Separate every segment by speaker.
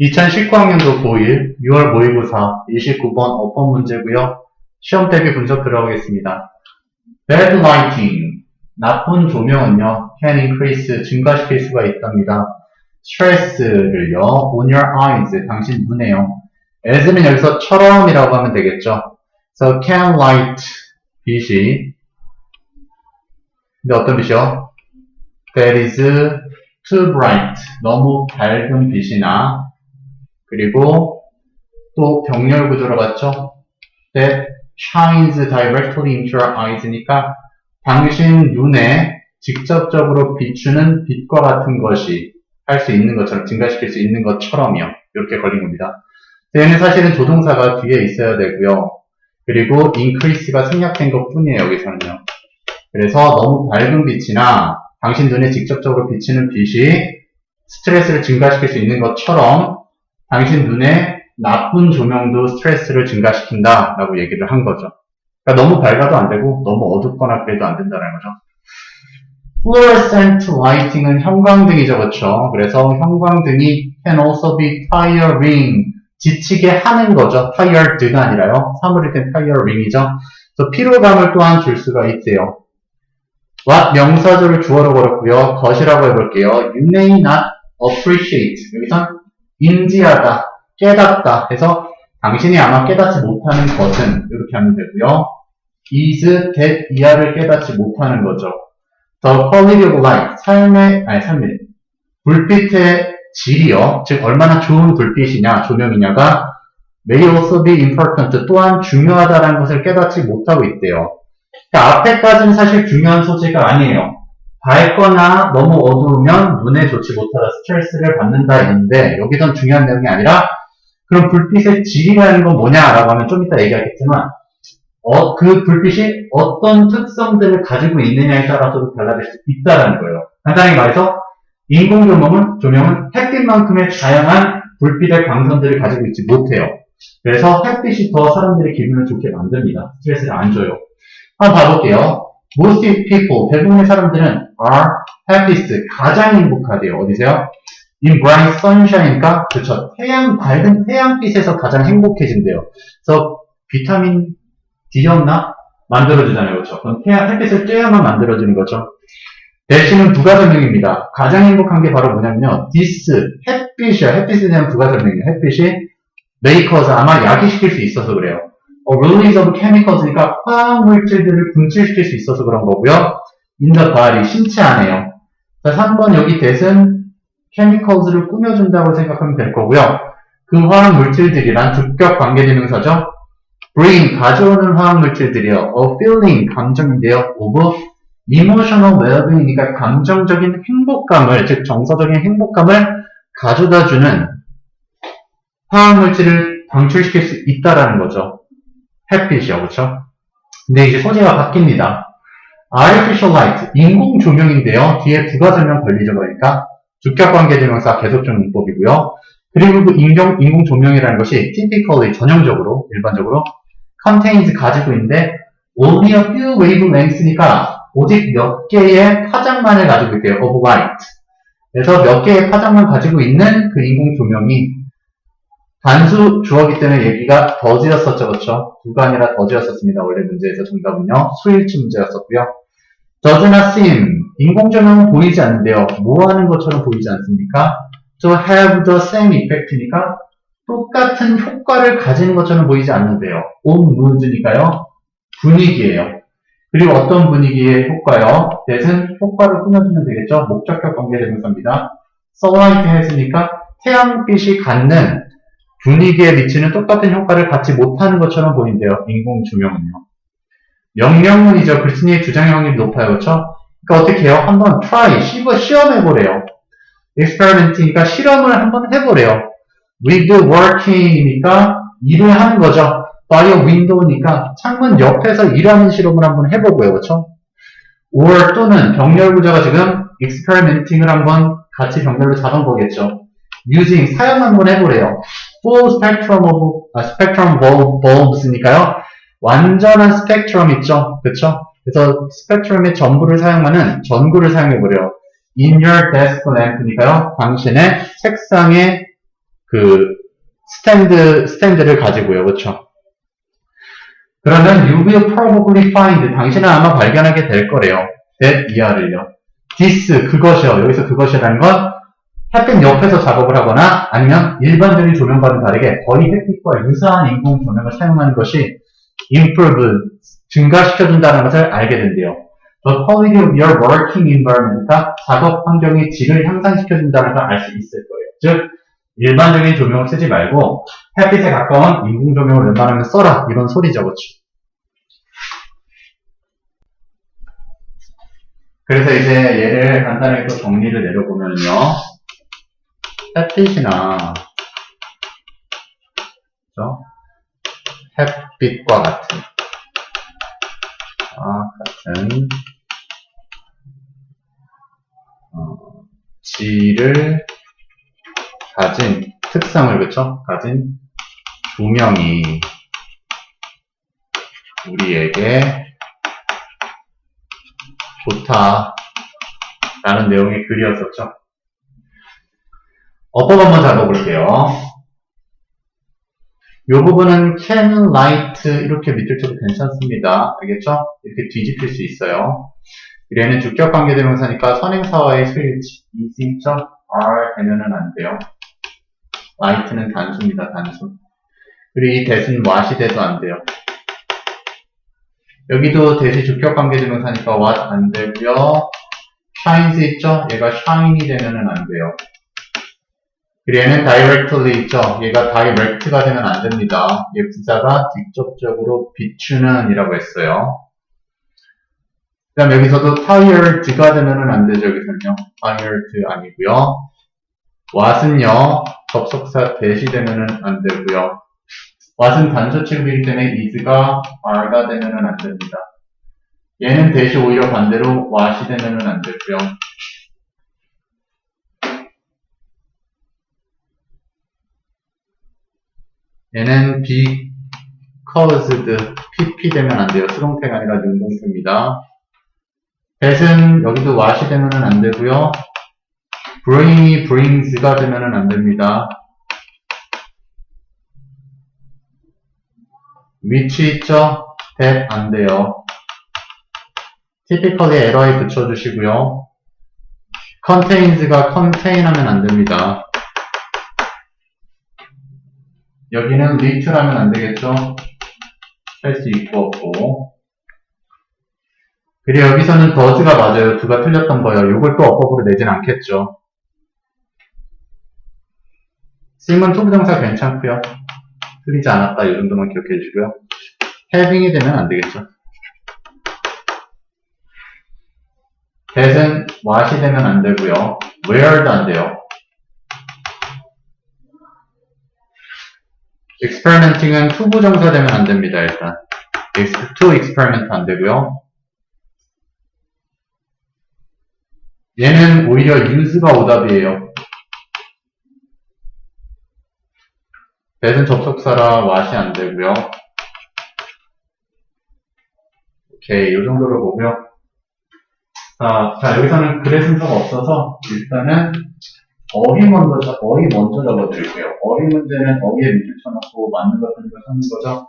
Speaker 1: 2019학년도 고1 6월 모의고사 29번 어법 문제고요. 시험 대비 분석 들어가겠습니다. Bad lighting, 나쁜 조명은요, can increase, 증가시킬 수가 있답니다. stress를요, on your eyes, 당신 눈에요. as는 여기서 처럼이라고 하면 되겠죠. So can light, 빛이, 근데 어떤 빛이요? That is too bright, 너무 밝은 빛이나 그리고 또 병렬 구조로 봤죠? That shines directly into your eyes니까 당신 눈에 직접적으로 비추는 빛과 같은 것이 할 수 있는 것처럼 증가시킬 수 있는 것처럼요. 이렇게 걸린 겁니다. 얘는 사실은 조동사가 뒤에 있어야 되고요. 그리고 increase가 생략된 것 뿐이에요. 여기서는요. 그래서 너무 밝은 빛이나 당신 눈에 직접적으로 비치는 빛이 스트레스를 증가시킬 수 있는 것처럼 당신 눈에 나쁜 조명도 스트레스를 증가시킨다 라고 얘기를 한 거죠. 그러니까 너무 밝아도 안 되고 너무 어둡거나 그래도 안 된다는 거죠. fluorescent lighting은 형광등이죠, 그렇죠? 그래서 형광등이 can also be tiring, 지치게 하는 거죠. tired가 아니라요. 사물일 땐 tiring이죠. 그래서 피로감을 또한 줄 수가 있대요. what 명사절을 주어로 걸었고요. 것이라고 해볼게요. You may not appreciate. 여기선 인지하다, 깨닫다 해서 당신이 아마 깨닫지 못하는 것은 이렇게 하면 되고요. is that 이하를 깨닫지 못하는 거죠. The quality of light, 삶의, 아니, 삶의, 불빛의 질이요. 즉, 얼마나 좋은 불빛이냐, 조명이냐가 may also be important, 또한 중요하다는 것을 깨닫지 못하고 있대요. 그러니까 앞에까지는 사실 중요한 소재가 아니에요. 밝거나 너무 어두우면 눈에 좋지 못하다 스트레스를 받는다 했는데 여기선 중요한 내용이 아니라 그럼 불빛의 질이라는 건 뭐냐라고 하면 좀 이따 얘기하겠지만 어, 그 불빛이 어떤 특성들을 가지고 있느냐에 따라서도 달라질 수 있다는 거예요. 간단히 말해서 인공 조명은 조명은 햇빛만큼의 다양한 불빛의 광선들을 가지고 있지 못해요. 그래서 햇빛이 더 사람들의 기분을 좋게 만듭니다. 스트레스를 안 줘요. 한번 봐볼게요. Most people, 대부분의 사람들은 are happiest, 가장 행복하대요. 어디세요? In bright sunshine이니까, 그쵸. 태양, 밝은 태양빛에서 가장 행복해진대요. 그래서 비타민 D였나? 만들어주잖아요. 그쵸. 그럼 태양, 햇빛을 쬐야만 만들어주는 거죠. 대신은 부가설명입니다. 가장 행복한 게 바로 뭐냐면요. this, 햇빛이야. 햇빛에 대한 부가설명이에요. 햇빛이 makers, 아마 야기시킬 수 있어서 그래요. 어, release of chemicals니까 화학 물질들을 분출시킬 수 있어서 그런 거고요. the body, 신체 안에요. 자, 3번 여기 that은 chemicals를 꾸며준다고 생각하면 될 거고요. 그 화학 물질들이란 주격 관계대명사죠. bring, 가져오는 화학 물질들이요. a feeling, 감정인데요. of emotional well-being이니까 감정적인 행복감을, 즉 정서적인 행복감을 가져다주는 화학 물질을 방출시킬 수 있다라는 거죠. 햇빛이요, 그렇죠? 근데 이제 소재가 바뀝니다. artificial light, 인공 조명인데요. 뒤에 부가 설명 걸리죠, 그러니까 주격관계대명사 계속적용법이고요. 그리고 그 인공, 인공 조명이라는 것이 typically, 전형적으로, 일반적으로 contains 가지고 있는데 only a few wavelength니까 오직 몇 개의 파장만을 가지고 있대요, of light. 그래서 몇 개의 파장만 가지고 있는 그 인공 조명이 단수 주어기 때문에 얘기가 더지였었죠, 그렇죠? 두가 아니라 더지였었습니다. 원래 문제에서 정답은요. 수일치 문제였었고요. doesn't seem, 인공조명은 보이지 않는데요. 뭐 하는 것처럼 보이지 않습니까? to have the same effect니까 똑같은 효과를 가지는 것처럼 보이지 않는데요. on mood니까요. 분위기예요. 그리고 어떤 분위기의 효과요? that은 효과를 꾸며주면 되겠죠? 목적격 관계 대명사입니다. sunlight 했으니까 태양빛이 갖는 분위기에 미치는 똑같은 효과를 갖지 못하는 것처럼 보인대요. 인공 조명은요. 명령문이죠. 글쓴이의 주장 확률이 높아요. 그렇죠? 그러니까 어떻게 해요? 한번 try, 시험해보래요. experiment이니까 실험을 한번 해보래요. with working이니까 일을 하는 거죠. by a window니까 창문 옆에서 일하는 실험을 한번 해보고요. 그렇죠? or 또는 병렬 구조가 지금 experimenting을 한번 같이 병렬로 잡은 거겠죠. using 사용 한번 해보래요. Full spectrum of 아, spectrum bulb, bulbs니까요. 완전한 스펙트럼 있죠, 그렇죠? 그래서 스펙트럼의 전부를 사용하는 전구를 사용해 보래요. In your desk lamp니까요. 당신의 책상의 그 스탠드 스탠드를 가지고요, 그렇죠? 그러면 you will probably find 당신은 아마 발견하게 될 거래요. that 이하를요. this 그것이요. 여기서 그것이라는 건 햇빛 옆에서 작업을 하거나 아니면 일반적인 조명과는 다르게 거의 햇빛과 유사한 인공 조명을 사용하는 것이 improve 증가시켜준다는 것을 알게 된대요. The quality of your working environment, 작업 환경의 질을 향상시켜준다는 걸 알 수 있을 거예요. 즉, 일반적인 조명을 쓰지 말고 햇빛에 가까운 인공 조명을 웬만하면 써라 이런 소리죠, 그렇죠? 그래서 이제 얘를 간단하게 또 정리를 내려보면요. 햇빛이나 그죠? 햇빛과 같은 아, 같은 어, 질을 가진 특성을 그쵸? 가진 조명이 우리에게 좋다라는 내용의 글이었었죠. 어법 한번 잡아볼게요. 이 부분은 can, light 이렇게 밑줄 쳐도 괜찮습니다. 알겠죠? 이렇게 뒤집힐 수 있어요. 얘는 주격 관계대명사니까 선행사와의 수일치 이승점 are 되면은 안 돼요. light는 단수입니다. 단수. 그리고 이 대신 what이 돼도 안 돼요. 여기도 대시 주격 관계대명사니까 what 안 되고요. shines 있죠? 얘가 shine이 되면은 안 돼요. 그리고 얘는 directly 있죠? 얘가 direct가 되면 안 됩니다. 얘 부사가 직접적으로 비추는 이라고 했어요. 그 다음 여기서도 tired가 되면은 안 되죠. 여기서는요. tired 아니고요. what은요. 접속사 대시되면은 안 되고요. what은 단수 취급이기 때문에 is가 are가 되면은 안 됩니다. 얘는 대시 오히려 반대로 what이 되면은 안 되고요. 얘는 becauseed, pp 되면 안 돼요. 수동태가 아니라 능동태입니다. that은 여기도 what이 되면은 안 되고요. bring이 brings가 되면은 안 됩니다. which 있죠? that 안 돼요. typically 에러에 붙여주시고요. contains가 contain 하면 안 됩니다. 여기는 리트라면 안 되겠죠? 할수 있고 없고. 그리고 여기서는 더즈가 맞아요. 두가 틀렸던 거예요. 이걸 또 어법으로 내진 않겠죠. 쓰임은 투부정사 괜찮고요. 틀리지 않았다. 이 정도만 기억해 주시고요. having이 되면 안 되겠죠. that은 what이 되면 안 되고요. where도 안 돼요. Experimenting은 투부정사 되면 안 됩니다, 일단. to experiment 안 되고요. 얘는 오히려 use가 오답이에요. that은 접속사라 what이 안 되고요. 오케이, 이 정도로 보고요. 자, 자, 여기서는 글의 순서가 없어서 일단은 어휘 먼저, 적- 어휘 먼저 적어드릴게요. 어휘 문제는 어휘에 밑줄 쳐놓고 맞는 거 틀린 거 찾는 거죠.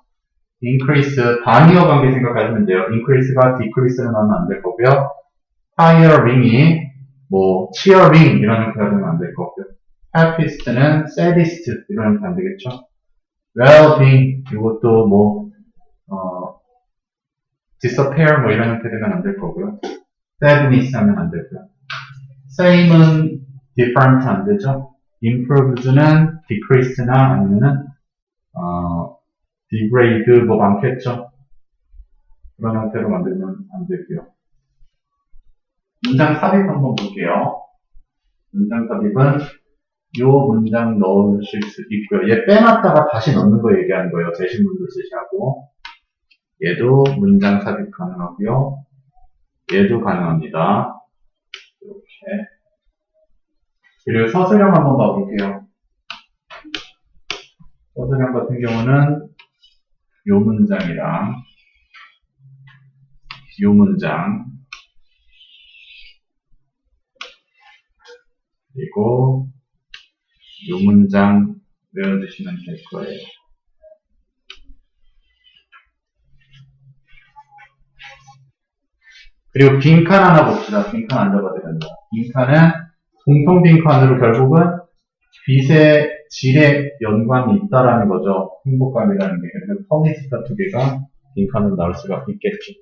Speaker 1: increase, 단위어 관계 생각하시면 돼요. increase가 decrease는 하면 안 될 거고요. tiring이 뭐 cheering 이런 형태가 되면 안 될 거고요. happiest는 saddest 이런 형태 안 되겠죠. well-being 이것도 뭐 어, disappear 뭐 이런 형태 되면 안 될 거고요. sadness 하면 안 되고요. same은 different 안 되죠. improved는 decreased나 아니면은 어, degrade 뭐 많겠죠. 그런 형태로 만들면 안 되고요. 문장 삽입 한번 볼게요. 문장 삽입은 요 문장 넣으실 수 있고요. 얘 빼놨다가 다시 넣는 거 얘기하는 거예요. 제시문으로 제시하고 얘도 문장 삽입 가능하고요. 얘도 가능합니다. 이렇게 그리고 서술형 한번 봐볼게요. 서술형 같은 경우는 요 문장이랑 요 문장 그리고 요 문장 외워두시면 될 거예요. 그리고 빈칸 하나 봅시다. 빈칸 안 잡아도 된다. 빈칸은 공통 빈칸으로 결국은 빛의 질에 연관이 있다라는 거죠. 행복감이라는 게. 그래서 퍼니스타 두 개가 빈칸으로 나올 수가 있겠죠.